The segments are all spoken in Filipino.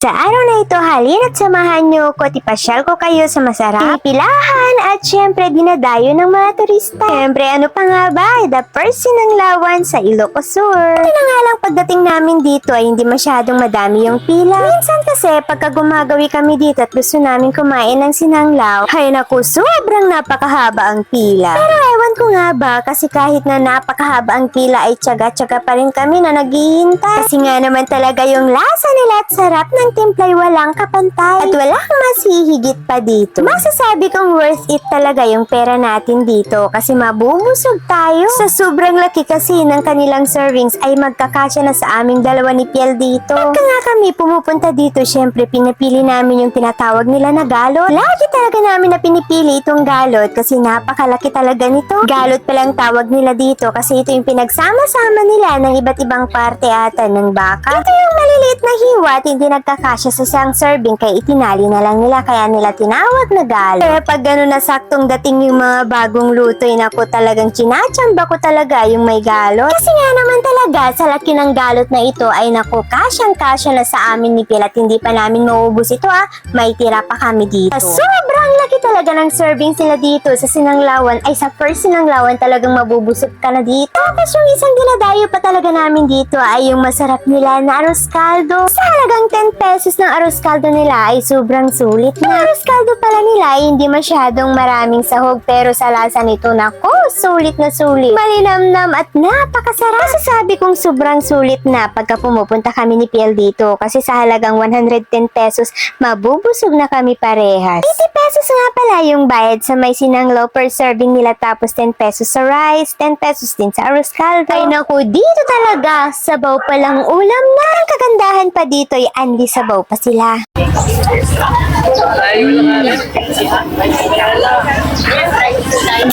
Sa araw na ito, halina't samahan niyo ko, tipasyal ko kayo sa masarap, pilahan at syempre dinadayo ng mga turista. Syempre, ano pa nga ba? The first sinanglawan sa Ilocos Sur. Na nga lang pagdating namin dito ay hindi masyadong madami yung pila. Minsan kasi pagka gumagawi kami dito at gusto namin kumain ng sinanglaw, ay naku, sobrang napakahaba ang pila. Pero ewan ko nga ba, kasi kahit na napakahaba ang pila ay tsaga-tsaga pa rin kami na naghihintay. Kasi nga naman talaga yung lasa nila at sarap ng timplay walang kapantay. At walang mas hihigit pa dito. Masasabi kong worth it talaga yung pera natin dito kasi mabubusog tayo. Sa sobrang laki kasi ng kanilang servings ay magkakasya na sa aming dalawa ni Piel dito. Pagka nga kami pumupunta dito, syempre pinapili namin yung tinatawag nila na galot. Lagi talaga namin na pinipili itong galot kasi napakalaki talaga nito. Galot palang tawag nila dito kasi ito yung pinagsama-sama nila ng iba't ibang parte ata ng baka. Ito yung maliliit na hiwa at hindi nagkakasya sa isang serving kaya itinali na lang nila kaya nila tinawag na galot. Kaya pag gano'n na saktong dating yung mga bagong luto, ay naku talagang chinachamba ko talaga yung may galot. Kasi nga naman talaga sa laki ng galot na ito ay naku kasyang-kasya na sa amin ni Pilat hindi pa namin maubos ito ah. May tira pa kami dito. Sobrang laki talaga ng servings nila dito sa sinanglawan ay sa first sinanglawan talagang mabubusog ka na dito. Tapos yung isang dinadayo pa talaga namin dito ay yung masarap nila na arroz caldo. Sa halagang 10 pesos ng arroz caldo nila ay sobrang sulit na. Arroz caldo pala nila ay hindi masyadong maraming sahog pero sa lasa nito nako, sulit na sulit. Malinamnam at napakasarap. Masasabi kong sobrang sulit na pagka pumupunta kami ni Piel dito kasi sa halagang 110 pesos mabubusog na kami parehas. 80 pesos nga pala yung bayad sa may sinanglaw per serving nila tapos 10 pesos sa rice, 10 pesos din sa arroz caldo. Ay naku, dito talaga, sabaw pa lang ulam na. Ang kagandahan pa dito ay anli sabaw pa sila.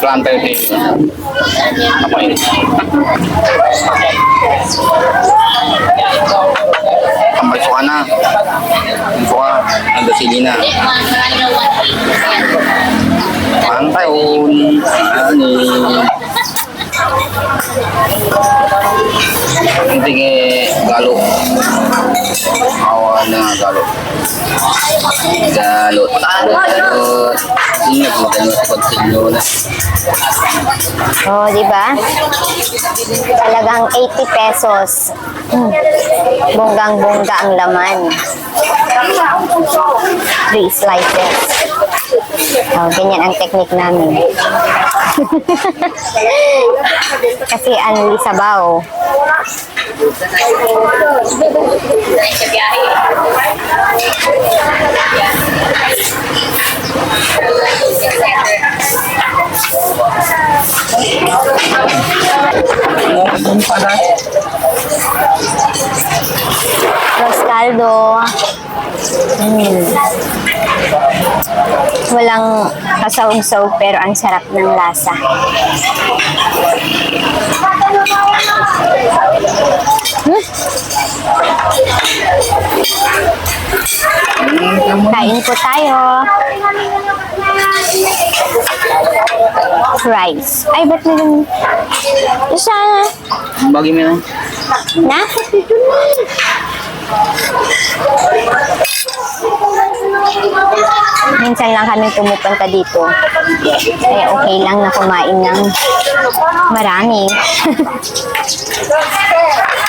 lantai di apa ini? Sampai suana suana ada silina lantai. Un ini pentingnya galuh ano na galo. Galot. Galot. Hindi na po ganun sa pagsilyo na. Oh, di ba? Talagang 80 pesos. Mm. Bonggang-bongga ang laman. Three slices. Oh, ganyan ang technique namin. Kasi ang sabaw. Los caldo. Mm. Walang kasawag-sawag pero ang sarap ng lasa. Hmm? Kain po tayo. Rice. Ay, ba't meron? Isa. Bagi mo na. Na? Minsan lang kami pumupunta dito. Kaya okay lang na kumain ng marami.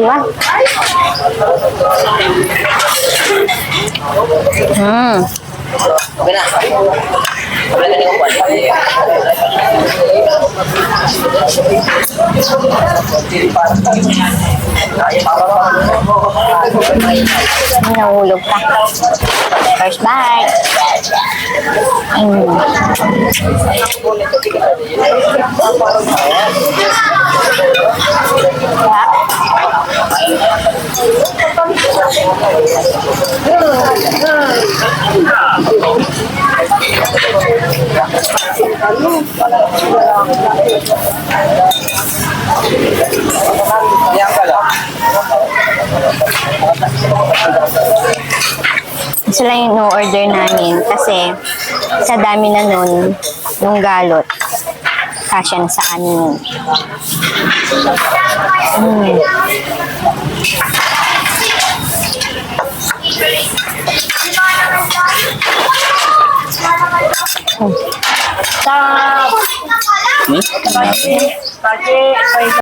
quá ừ. Laki ng iwan. Hmm. Nahulog ka. First bite. Mm. Yan yung no-order namin kasi sa dami na nun, nung galot, kasya na sa amin. Mm. Oh. Stop! Hmm?